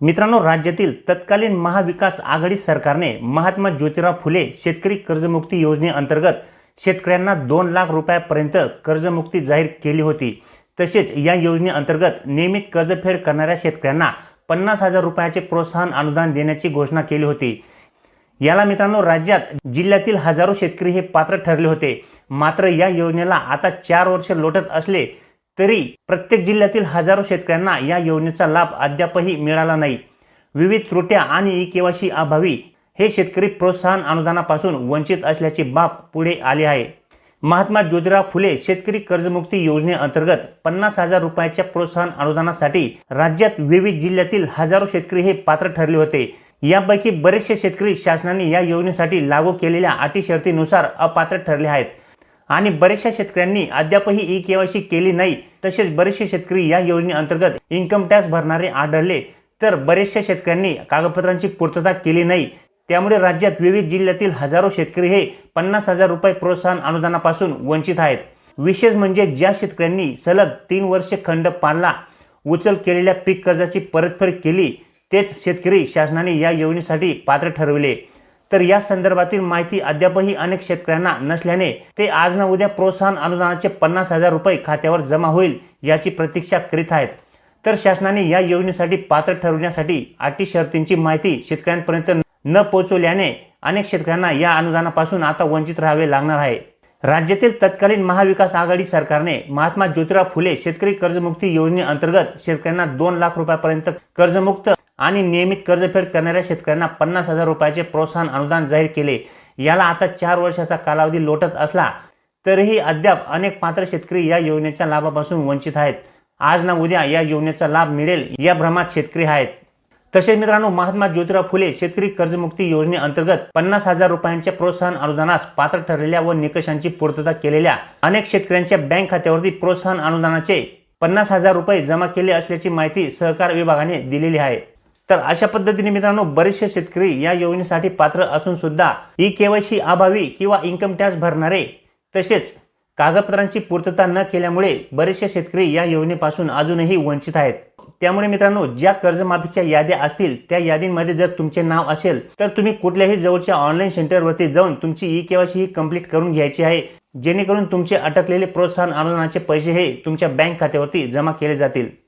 मित्रांनो राज्यातील तत्कालीन महाविकास आघाडी सरकारने महात्मा ज्योतिराव फुले शेतकरी कर्जमुक्ती योजनेअंतर्गत शेतकऱ्यांना दोन लाख रुपयापर्यंत कर्जमुक्ती जाहीर केली होती. तसेच या योजनेअंतर्गत नियमित कर्जफेड करणाऱ्या शेतकऱ्यांना पन्नास हजार रुपयाचे प्रोत्साहन अनुदान देण्याची घोषणा केली होती. याला मित्रांनो राज्यात जिल्ह्यातील हजारो शेतकरी हे पात्र ठरले होते. मात्र या योजनेला आता चार वर्ष लोटत असले तरी प्रत्येक जिल्ह्यातील हजारो शेतकऱ्यांना या योजनेचा लाभ अद्यापही मिळाला नाही. विविध त्रुट्या आणि ई केवायसी अभावी हे शेतकरी प्रोत्साहन अनुदानापासून वंचित असल्याची बाब पुढे आली आहे. महात्मा ज्योतिराव फुले शेतकरी कर्जमुक्ती योजनेअंतर्गत पन्नास हजार रुपयाच्या प्रोत्साहन अनुदानासाठी राज्यात विविध जिल्ह्यातील हजारो शेतकरी हे पात्र ठरले होते. यापैकी बरेचसे शेतकरी शासनाने या योजनेसाठी लागू केलेल्या अटी शर्तीनुसार अपात्र ठरले आहेत. आणि बरेचशा शेतकऱ्यांनी अद्यापही ई केवायसी केली नाही. तसेच बरेचसे शेतकरी या योजनेअंतर्गत इन्कम टॅक्स भरणारे आढळले. तर बरेचशा शेतकऱ्यांनी कागदपत्रांची पूर्तता केली नाही. त्यामुळे राज्यात विविध जिल्ह्यातील हजारो शेतकरी हे पन्नास हजार रुपये प्रोत्साहन अनुदानापासून वंचित आहेत. विशेष म्हणजे ज्या शेतकऱ्यांनी सलग तीन वर्षे खंड पाडला उचल केलेल्या पीक कर्जाची परतफेड केली तेच शेतकरी शासनाने या योजनेसाठी पात्र ठरविले. तर या संदर्भातील माहिती अद्यापही अनेक शेतकऱ्यांना नसल्याने ते आज ना उद्या प्रोत्साहन अनुदानाचे पन्नास हजार रुपये खात्यावर जमा होईल याची प्रतीक्षा करीत आहेत. तर शासनाने या योजनेसाठी पात्र ठरवण्यासाठी अटी शर्तींची माहिती शेतकऱ्यांपर्यंत न पोहोचवल्याने अनेक शेतकऱ्यांना या अनुदानापासून आता वंचित राहावे लागणार आहे. राज्यातील तत्कालीन महाविकास आघाडी सरकारने महात्मा ज्योतिराव फुले शेतकरी कर्जमुक्ती योजनेअंतर्गत शेतकऱ्यांना दोन लाख रुपयापर्यंत कर्जमुक्त आणि नियमित कर्जफेड करणाऱ्या शेतकऱ्यांना पन्नास हजार रुपयाचे प्रोत्साहन अनुदान जाहीर केले. याला आता चार वर्षाचा कालावधी लोटत असला तरीही अद्याप अनेक पात्र शेतकरी या योजनेच्या लाभापासून वंचित आहेत. आज ना उद्या या योजनेचा लाभ मिळेल या भ्रमात शेतकरी आहेत. तसेच मित्रांनो महात्मा ज्योतिराव फुले शेतकरी कर्जमुक्ती योजनेअंतर्गत पन्नास हजार रुपयांच्या प्रोत्साहन अनुदानास पात्र ठरलेल्या व निकषांची पूर्तता केलेल्या अनेक शेतकऱ्यांच्या बँक खात्यावरती प्रोत्साहन अनुदानाचे पन्नास हजार रुपये जमा केले असल्याची माहिती सहकार विभागाने दिलेली आहे. तर अशा पद्धतीने मित्रांनो बरेचसे शेतकरी या योजनेसाठी पात्र असून सुद्धा ई केवायसी अभावी किंवा इन्कम टॅक्स भरणारे तसेच कागदपत्रांची पूर्तता न केल्यामुळे बरेचसे शेतकरी या योजनेपासून अजूनही वंचित आहेत. त्यामुळे मित्रांनो ज्या कर्जमाफीच्या याद्या असतील त्या यादींमध्ये जर तुमचे नाव असेल तर तुम्ही कुठल्याही जवळच्या ऑनलाईन सेंटरवरती जाऊन तुमची ई केवायसी ही कंप्लीट करून घ्यायची आहे. जेणेकरून तुमचे अटकलेले प्रोत्साहन अनुदानाचे पैसे हे तुमच्या बँक खात्यावरती जमा केले जातील.